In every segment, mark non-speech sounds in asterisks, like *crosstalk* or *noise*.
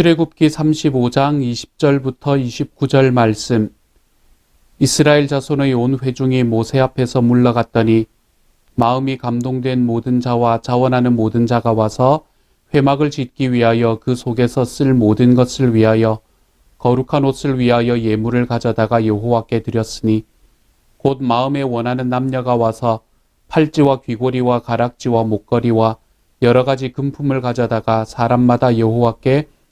출애굽기 35장 20절부터 29절 말씀. 이스라엘 자손의 온 회중이 모세 앞에서 물러갔더니 마음이 감동된 모든 자와 자원하는 모든 자가 와서 회막을 짓기 위하여 그 속에서 쓸 모든 것을 위하여 거룩한 옷을 위하여 예물을 가져다가 여호와께 드렸으니 곧 마음에 원하는 남녀가 와서 팔찌와 귀고리와 가락지와 목걸이와 여러 가지 금품을 가져다가 사람마다 여호와께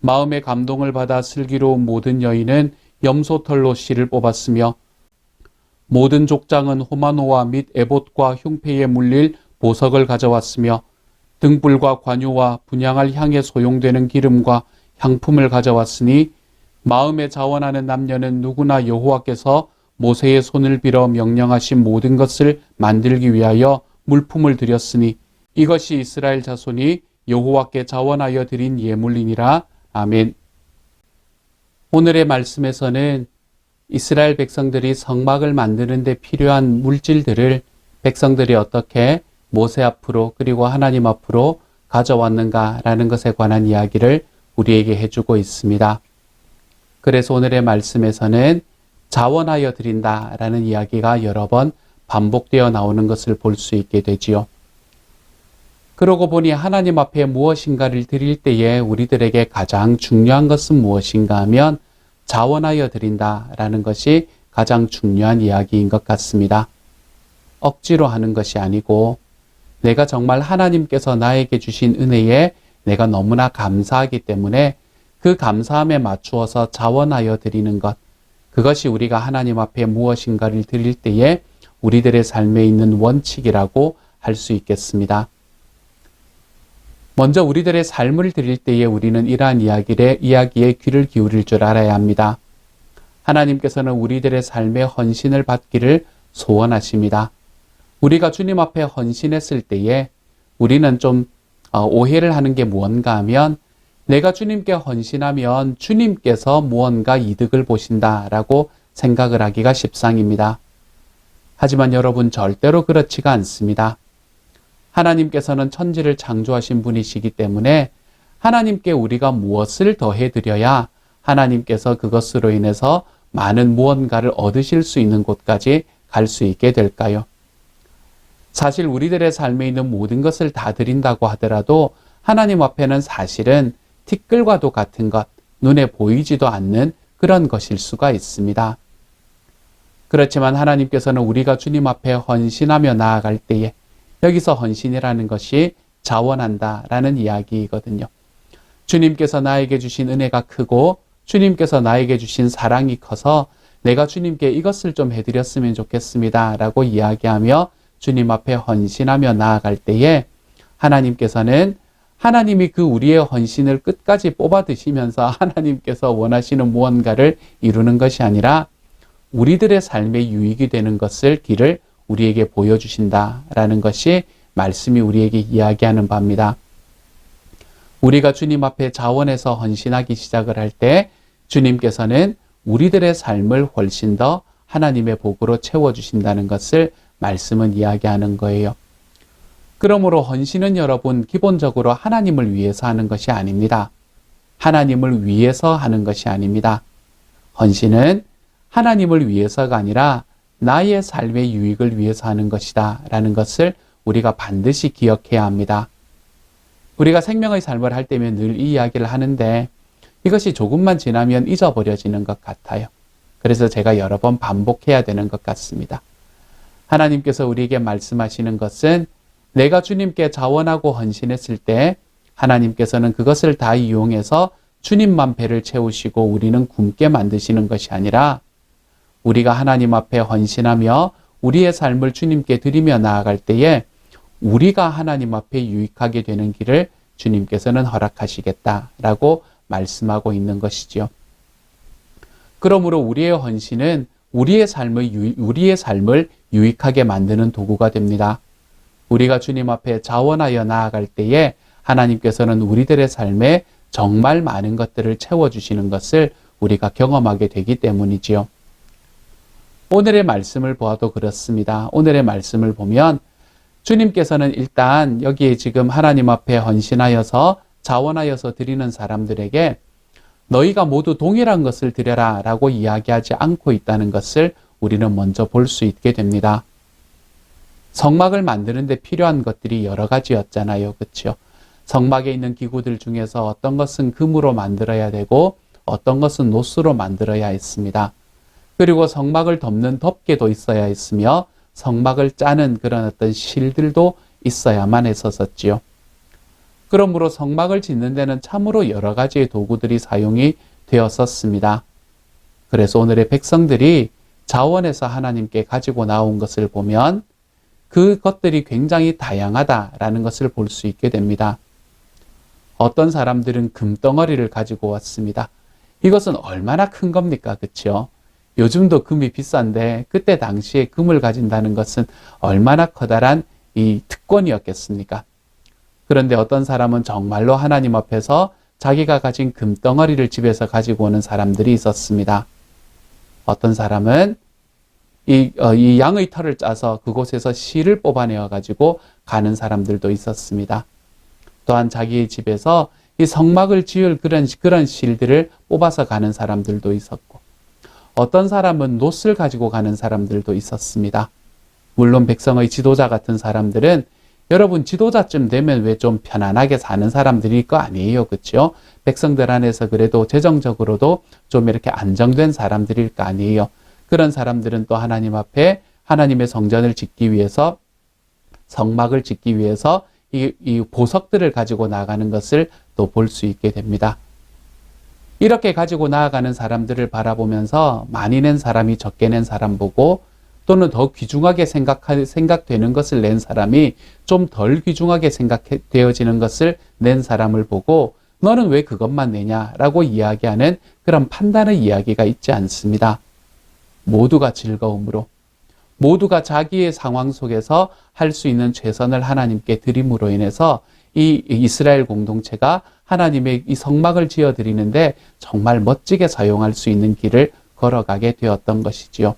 마음의 감동을 받아 슬기로운 모든 여인은 염소털로 실을 뽑았으며 모든 족장은 호마노와 및 에봇과 흉패에 물릴 보석을 가져왔으며 등불과 관유와 분양할 향에 소용되는 기름과 향품을 가져왔으니 마음에 자원하는 남녀는 누구나 여호와께서 모세의 손을 빌어 명령하신 모든 것을 만들기 위하여 물품을 드렸으니 이것이 이스라엘 자손이 여호와께 자원하여 드린 예물이니라 아멘. 오늘의 말씀에서는 이스라엘 백성들이 성막을 만드는 데 필요한 물질들을 백성들이 어떻게 모세 앞으로 그리고 하나님 앞으로 가져왔는가라는 것에 관한 이야기를 우리에게 해주고 있습니다. 그래서 오늘의 말씀에서는 자원하여 드린다라는 이야기가 여러 번 반복되어 나오는 것을 볼 수 있게 되지요. 그러고 보니 하나님 앞에 무엇인가를 드릴 때에 우리들에게 가장 중요한 것은 무엇인가 하면 자원하여 드린다라는 것이 가장 중요한 이야기인 것 같습니다. 억지로 하는 것이 아니고 내가 정말 하나님께서 나에게 주신 은혜에 내가 너무나 감사하기 때문에 그 감사함에 맞추어서 자원하여 드리는 것. 그것이 우리가 하나님 앞에 무엇인가를 드릴 때에 우리들의 삶에 있는 원칙이라고 할 수 있겠습니다. 먼저 우리들의 삶을 드릴 때에 우리는 이러한 이야기에, 이야기에 귀를 기울일 줄 알아야 합니다. 하나님께서는 우리들의 삶에 헌신을 받기를 소원하십니다. 우리가 주님 앞에 헌신했을 때에 우리는 좀 어, 오해를 하는 게 무언가 하면 내가 주님께 헌신하면 주님께서 무언가 이득을 보신다라고 생각을 하기가 십상입니다. 하지만 여러분 절대로 그렇지가 않습니다. 하나님께서는 천지를 창조하신 분이시기 때문에 하나님께 우리가 무엇을 더해 드려야 하나님께서 그것으로 인해서 많은 무언가를 얻으실 수 있는 곳까지 갈 수 있게 될까요? 사실 우리들의 삶에 있는 모든 것을 다 드린다고 하더라도 하나님 앞에는 사실은 티끌과도 같은 것, 눈에 보이지도 않는 그런 것일 수가 있습니다. 그렇지만 하나님께서는 우리가 주님 앞에 헌신하며 나아갈 때에 여기서 헌신이라는 것이 자원한다라는 이야기이거든요. 주님께서 나에게 주신 은혜가 크고 주님께서 나에게 주신 사랑이 커서 내가 주님께 이것을 좀 해드렸으면 좋겠습니다. 라고 이야기하며 주님 앞에 헌신하며 나아갈 때에 하나님께서는 하나님이 그 우리의 헌신을 끝까지 뽑아 드시면서 *laughs* 하나님께서 원하시는 무언가를 이루는 것이 아니라 우리들의 삶에 유익이 되는 것을 길을 우리에게 보여주신다라는 것이 말씀이 우리에게 이야기하는 바입니다. 우리가 주님 앞에 자원해서 헌신하기 시작을 할 때 주님께서는 우리들의 삶을 훨씬 더 하나님의 복으로 채워주신다는 것을 말씀은 이야기하는 거예요. 그러므로 헌신은 여러분 기본적으로 하나님을 위해서 하는 것이 아닙니다. 하나님을 위해서 하는 것이 아닙니다. 헌신은 하나님을 위해서가 아니라 나의 삶의 유익을 위해서 하는 것이다. 라는 것을 우리가 반드시 기억해야 합니다. 우리가 생명의 삶을 할 때면 늘 이 이야기를 하는데 이것이 조금만 지나면 잊어버려지는 것 같아요. 그래서 제가 여러 번 반복해야 되는 것 같습니다. 하나님께서 우리에게 말씀하시는 것은 내가 주님께 자원하고 헌신했을 때 하나님께서는 그것을 다 이용해서 주님만 배를 채우시고 우리는 굶게 만드시는 것이 아니라 우리가 하나님 앞에 헌신하며 우리의 삶을 주님께 드리며 나아갈 때에 우리가 하나님 앞에 유익하게 되는 길을 주님께서는 허락하시겠다라고 말씀하고 있는 것이지요. 그러므로 우리의 헌신은 우리의 삶의 유, 우리의 삶을 유익하게 만드는 도구가 됩니다. 우리가 주님 앞에 자원하여 나아갈 때에 하나님께서는 우리들의 삶에 정말 많은 것들을 채워 주시는 것을 우리가 경험하게 되기 때문이지요. 오늘의 말씀을 보아도 그렇습니다. 오늘의 말씀을 보면 주님께서는 일단 여기에 지금 하나님 앞에 헌신하여서 자원하여서 드리는 사람들에게 너희가 모두 동일한 것을 드려라 라고 이야기하지 않고 있다는 것을 우리는 먼저 볼 수 있게 됩니다. 성막을 만드는데 필요한 것들이 여러 가지였잖아요. 그렇죠? 성막에 있는 기구들 중에서 어떤 것은 금으로 만들어야 되고 어떤 것은 노스로 만들어야 했습니다. 그리고 성막을 덮는 덮개도 있어야 했으며 성막을 짜는 그런 어떤 실들도 있어야만 했었었지요. 그러므로 성막을 짓는 데는 참으로 여러 가지의 도구들이 사용이 되었었습니다. 그래서 오늘의 백성들이 자원에서 하나님께 가지고 나온 것을 보면 그것들이 굉장히 다양하다라는 것을 볼 수 있게 됩니다. 어떤 사람들은 금덩어리를 가지고 왔습니다. 이것은 얼마나 큰 겁니까? 그렇죠? 요즘도 금이 비싼데 그때 당시에 금을 가진다는 것은 얼마나 커다란 이 특권이었겠습니까? 그런데 어떤 사람은 정말로 하나님 앞에서 자기가 가진 금덩어리를 집에서 가지고 오는 사람들이 있었습니다. 어떤 사람은 이, 어, 이 양의 털을 짜서 그곳에서 실을 뽑아내어 가지고 가는 사람들도 있었습니다. 또한 자기의 집에서 이 성막을 지을 그런, 그런 실들을 뽑아서 가는 사람들도 있었고, 어떤 사람은 놋을 가지고 가는 사람들도 있었습니다. 물론 백성의 지도자 같은 사람들은 여러분 지도자쯤 되면 왜 좀 편안하게 사는 사람들일 거 아니에요. 그렇죠? 백성들 안에서 그래도 재정적으로도 좀 이렇게 안정된 사람들일 거 아니에요. 그런 사람들은 또 하나님 앞에 하나님의 성전을 짓기 위해서 성막을 짓기 위해서 이, 이 보석들을 가지고 나가는 것을 또 볼 수 있게 됩니다. 이렇게 가지고 나아가는 사람들을 바라보면서 많이 낸 사람이 적게 낸 사람 보고 또는 더 귀중하게 생각하, 생각되는 것을 낸 사람이 좀 덜 귀중하게 생각되어지는 것을 낸 사람을 보고 너는 왜 그것만 내냐라고 이야기하는 그런 판단의 이야기가 있지 않습니다. 모두가 즐거움으로 모두가 자기의 상황 속에서 할 수 있는 최선을 하나님께 드림으로 인해서 이 이스라엘 공동체가 하나님의 이 성막을 지어 드리는데 정말 멋지게 사용할 수 있는 길을 걸어가게 되었던 것이지요.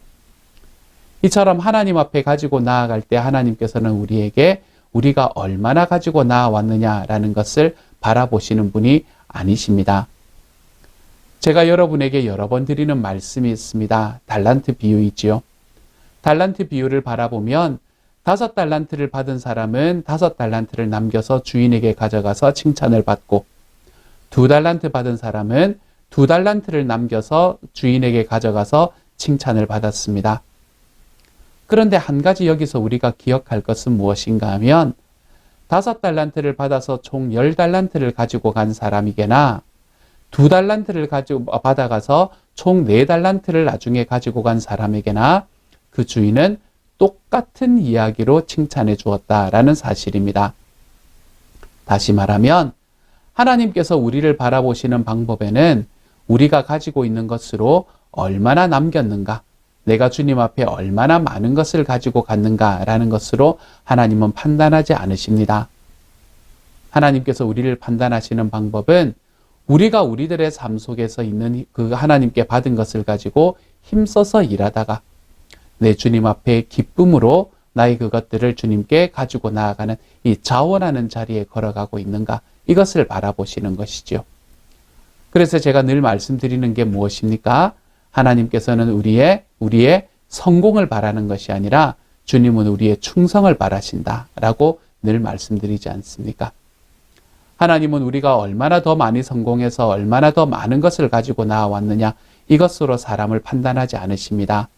이처럼 하나님 앞에 가지고 나아갈 때 하나님께서는 우리에게 우리가 얼마나 가지고 나아왔느냐라는 것을 바라보시는 분이 아니십니다. 제가 여러분에게 여러 번 드리는 말씀이 있습니다. 달란트 비유이지요. 달란트 비유를 바라보면 다섯 달란트를 받은 사람은 다섯 달란트를 남겨서 주인에게 가져가서 칭찬을 받고 두 달란트 받은 사람은 두 달란트를 남겨서 주인에게 가져가서 칭찬을 받았습니다. 그런데 한 가지 여기서 우리가 기억할 것은 무엇인가 하면 다섯 달란트를 받아서 총 열 달란트를 가지고 간 사람이게나 두 달란트를 가지고 받아가서 총 네 달란트를 나중에 가지고 간 사람에게나 그 주인은 똑같은 이야기로 칭찬해 주었다라는 사실입니다. 다시 말하면 하나님께서 우리를 바라보시는 방법에는 우리가 가지고 있는 것으로 얼마나 남겼는가, 내가 주님 앞에 얼마나 많은 것을 가지고 갔는가라는 것으로 하나님은 판단하지 않으십니다. 하나님께서 우리를 판단하시는 방법은 우리가 우리들의 삶 속에서 있는 그 하나님께 받은 것을 가지고 힘써서 일하다가 내 주님 앞에 기쁨으로 나의 그것들을 주님께 가지고 나아가는 이 자원하는 자리에 걸어가고 있는가 이것을 바라보시는 것이지요. 그래서 제가 늘 말씀드리는 게 무엇입니까? 하나님께서는 우리의 우리의 성공을 바라는 것이 아니라 주님은 우리의 충성을 바라신다라고 늘 말씀드리지 않습니까? 하나님은 우리가 얼마나 더 많이 성공해서 얼마나 더 많은 것을 가지고 나왔느냐 이것으로 사람을 판단하지 않으십니다.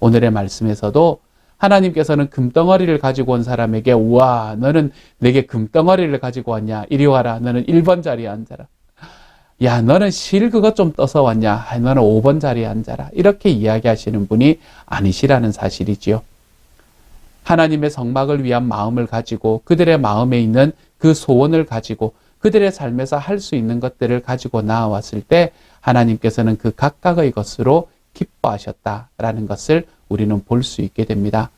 오늘의 말씀에서도 하나님께서는 금덩어리를 가지고 온 사람에게 우와 너는 내게 금덩어리를 가지고 왔냐? 이리 와라. 너는 1번 자리에 앉아라. 야 너는 실 그것 좀 떠서 왔냐? 아, 너는 5번 자리에 앉아라. 이렇게 이야기하시는 분이 아니시라는 사실이지요. 하나님의 성막을 위한 마음을 가지고 그들의 마음에 있는 그 소원을 가지고 그들의 삶에서 할 수 있는 것들을 가지고 나왔을 때 하나님께서는 그 각각의 것으로 기뻐하셨다라는 것을 우리는 볼 수 있게 됩니다.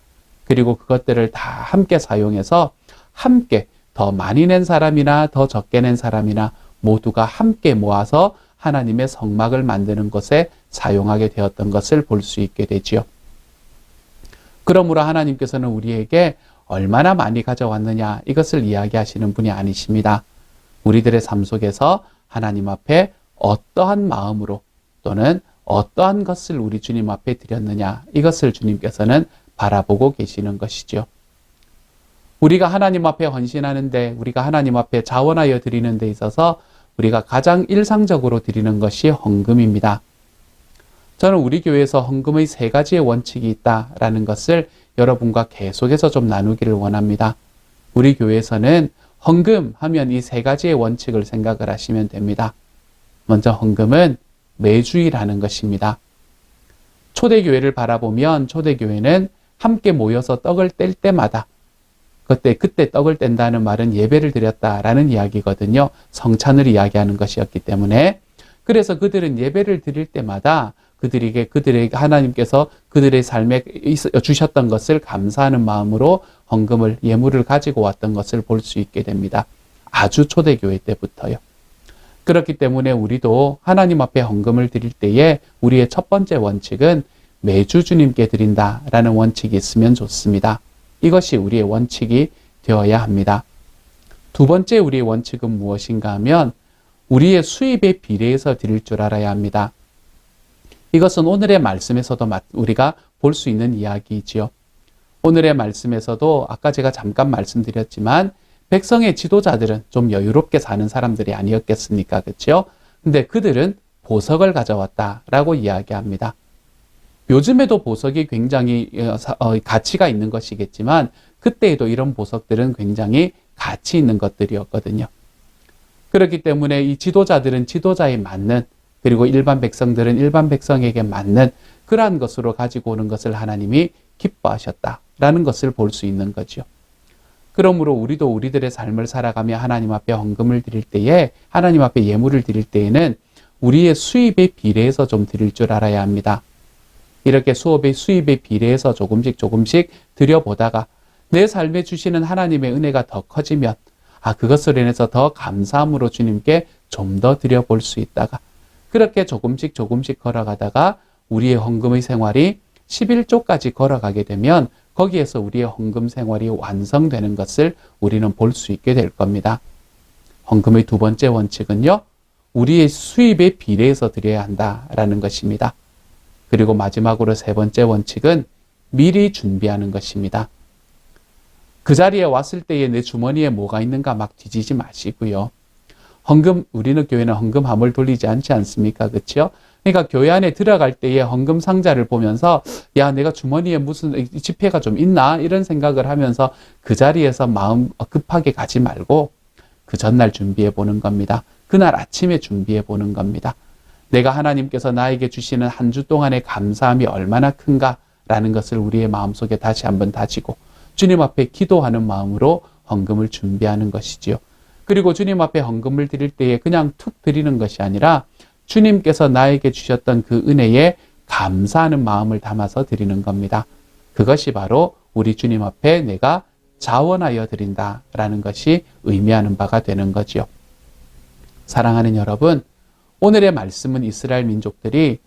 그리고 그것들을 다 함께 사용해서 함께 더 많이 낸 사람이나 더 적게 낸 사람이나 모두가 함께 모아서 하나님의 성막을 만드는 것에 사용하게 되었던 것을 볼 수 있게 되지요. 그러므로 하나님께서는 우리에게 얼마나 많이 가져왔느냐 이것을 이야기하시는 분이 아니십니다. 우리들의 삶 속에서 하나님 앞에 어떠한 마음으로 또는 어떠한 것을 우리 주님 앞에 드렸느냐 이것을 주님께서는 바라보고 계시는 것이죠. 우리가 하나님 앞에 헌신하는데 우리가 하나님 앞에 자원하여 드리는 데 있어서 우리가 가장 일상적으로 드리는 것이 헌금입니다. 저는 우리 교회에서 헌금의 세 가지의 원칙이 있다라는 것을 여러분과 계속해서 좀 나누기를 원합니다. 우리 교회에서는 헌금 하면 이 세 가지의 원칙을 생각을 하시면 됩니다. 먼저 헌금은 매주일하는 것입니다. 초대교회를 바라보면 초대교회는 함께 모여서 떡을 뗄 때마다 그때 그때 떡을 뗀다는 말은 예배를 드렸다라는 이야기거든요. 성찬을 이야기하는 것이었기 때문에 그래서 그들은 예배를 드릴 때마다 그들에게 그들에게 하나님께서 그들의 삶에 주셨던 것을 감사하는 마음으로 헌금을 예물을 가지고 왔던 것을 볼 수 있게 됩니다. 아주 초대교회 때부터요. 그렇기 때문에 우리도 하나님 앞에 헌금을 드릴 때에 우리의 첫 번째 원칙은 매주 주님께 드린다라는 원칙이 있으면 좋습니다. 이것이 우리의 원칙이 되어야 합니다. 두 번째 우리의 원칙은 무엇인가 하면 우리의 수입에 비례해서 드릴 줄 알아야 합니다. 이것은 오늘의 말씀에서도 우리가 볼 수 있는 이야기이지요. 오늘의 말씀에서도 아까 제가 잠깐 말씀드렸지만 백성의 지도자들은 좀 여유롭게 사는 사람들이 아니었겠습니까? 그렇죠? 근데 그들은 보석을 가져왔다라고 이야기합니다. 요즘에도 보석이 굉장히 어, 어, 가치가 있는 것이겠지만 그때에도 이런 보석들은 굉장히 가치 있는 것들이었거든요. 그렇기 때문에 이 지도자들은 지도자에 맞는 그리고 일반 백성들은 일반 백성에게 맞는 그러한 것으로 가지고 오는 것을 하나님이 기뻐하셨다라는 것을 볼 수 있는 거죠. 그러므로 우리도 우리들의 삶을 살아가며 하나님 앞에 헌금을 드릴 때에 하나님 앞에 예물을 드릴 때에는 우리의 수입에 비례해서 좀 드릴 줄 알아야 합니다. 이렇게 수업의 수입에 비례해서 조금씩 조금씩 드려보다가 내 삶에 주시는 하나님의 은혜가 더 커지면 아 그것을 인해서 더 감사함으로 주님께 좀 더 드려볼 수 있다가 그렇게 조금씩 조금씩 걸어가다가 우리의 헌금의 생활이 11조까지 걸어가게 되면 거기에서 우리의 헌금 생활이 완성되는 것을 우리는 볼 수 있게 될 겁니다. 헌금의 두 번째 원칙은요, 우리의 수입에 비례해서 드려야 한다라는 것입니다. 그리고 마지막으로 세 번째 원칙은 미리 준비하는 것입니다. 그 자리에 왔을 때에 내 주머니에 뭐가 있는가 막 뒤지지 마시고요. 헌금 우리는 교회는 헌금 함을 돌리지 않지 않습니까? 그렇죠? 그러니까 교회 안에 들어갈 때에 헌금 상자를 보면서 야 내가 주머니에 무슨 지폐가 좀 있나 이런 생각을 하면서 그 자리에서 마음 급하게 가지 말고 그 전날 준비해 보는 겁니다. 그날 아침에 준비해 보는 겁니다. 내가 하나님께서 나에게 주시는 한 주 동안의 감사함이 얼마나 큰가라는 것을 우리의 마음속에 다시 한번 다지고 주님 앞에 기도하는 마음으로 헌금을 준비하는 것이지요. 그리고 주님 앞에 헌금을 드릴 때에 그냥 툭 드리는 것이 아니라 주님께서 나에게 주셨던 그 은혜에 감사하는 마음을 담아서 드리는 겁니다. 그것이 바로 우리 주님 앞에 내가 자원하여 드린다라는 것이 의미하는 바가 되는 거지요. 사랑하는 여러분, 오늘의 말씀은 이스라엘 민족들이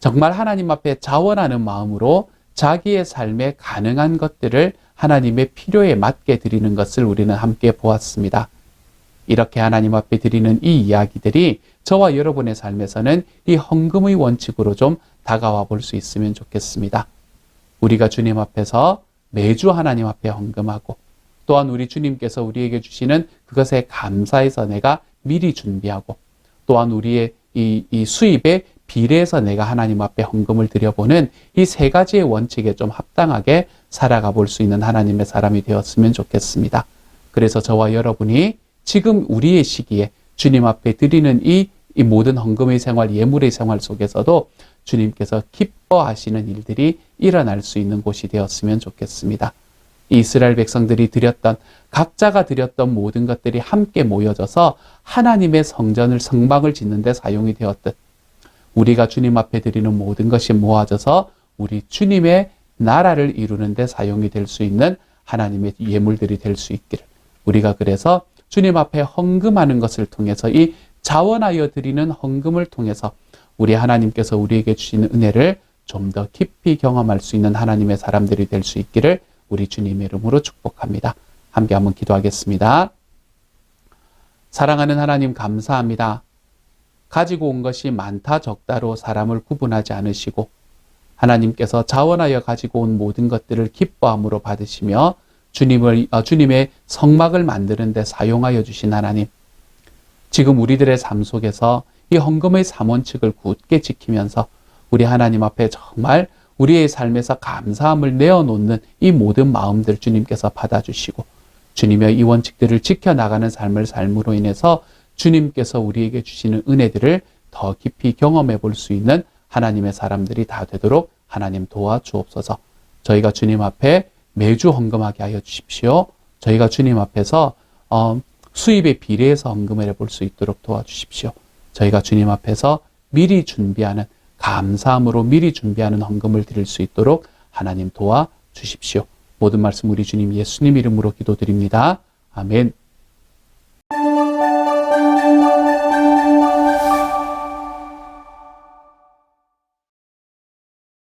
정말 하나님 앞에 자원하는 마음으로 자기의 삶에 가능한 것들을 하나님의 필요에 맞게 드리는 것을 우리는 함께 보았습니다. 이렇게 하나님 앞에 드리는 이 이야기들이 저와 여러분의 삶에서는 이 헌금의 원칙으로 좀 다가와 볼 수 있으면 좋겠습니다. 우리가 주님 앞에서 매주 하나님 앞에 헌금하고 또한 우리 주님께서 우리에게 주시는 그것에 감사해서 내가 미리 준비하고 또한 우리의 이, 이 수입에 비례해서 내가 하나님 앞에 헌금을 드려보는 이 세 가지의 원칙에 좀 합당하게 살아가 볼 수 있는 하나님의 사람이 되었으면 좋겠습니다. 그래서 저와 여러분이 지금 우리의 시기에 주님 앞에 드리는 이, 이 모든 헌금의 생활, 예물의 생활 속에서도 주님께서 기뻐하시는 일들이 일어날 수 있는 곳이 되었으면 좋겠습니다. 이 이스라엘 백성들이 드렸던 각자가 드렸던 모든 것들이 함께 모여져서 하나님의 성전을 성막을 짓는 데 사용이 되었듯 우리가 주님 앞에 드리는 모든 것이 모아져서 우리 주님의 나라를 이루는 데 사용이 될 수 있는 하나님의 예물들이 될 수 있기를 우리가 그래서 주님 앞에 헌금하는 것을 통해서 이 자원하여 드리는 헌금을 통해서 우리 하나님께서 우리에게 주시는 은혜를 좀 더 깊이 경험할 수 있는 하나님의 사람들이 될 수 있기를 우리 주님의 이름으로 축복합니다. 함께 한번 기도하겠습니다. 사랑하는 하나님 감사합니다. 가지고 온 것이 많다 적다로 사람을 구분하지 않으시고 하나님께서 자원하여 가지고 온 모든 것들을 기뻐함으로 받으시며 주님을 어, 주님의 성막을 만드는 데 사용하여 주신 하나님. 지금 우리들의 삶 속에서 이 헌금의 삼원칙을 굳게 지키면서 우리 하나님 앞에 정말 우리의 삶에서 감사함을 내어놓는 이 모든 마음들 주님께서 받아주시고 주님의 이 원칙들을 지켜나가는 삶을 삶으로 인해서 주님께서 우리에게 주시는 은혜들을 더 깊이 경험해 볼 수 있는 하나님의 사람들이 다 되도록 하나님 도와주옵소서. 저희가 주님 앞에 매주 헌금하게 하여 주십시오. 저희가 주님 앞에서 어, 수입에 비례해서 헌금을 해볼 수 있도록 도와주십시오. 저희가 주님 앞에서 미리 준비하는 감사함으로 미리 준비하는 헌금을 드릴 수 있도록 하나님 도와 주십시오. 모든 말씀 우리 주님 예수님 이름으로 기도드립니다. 아멘.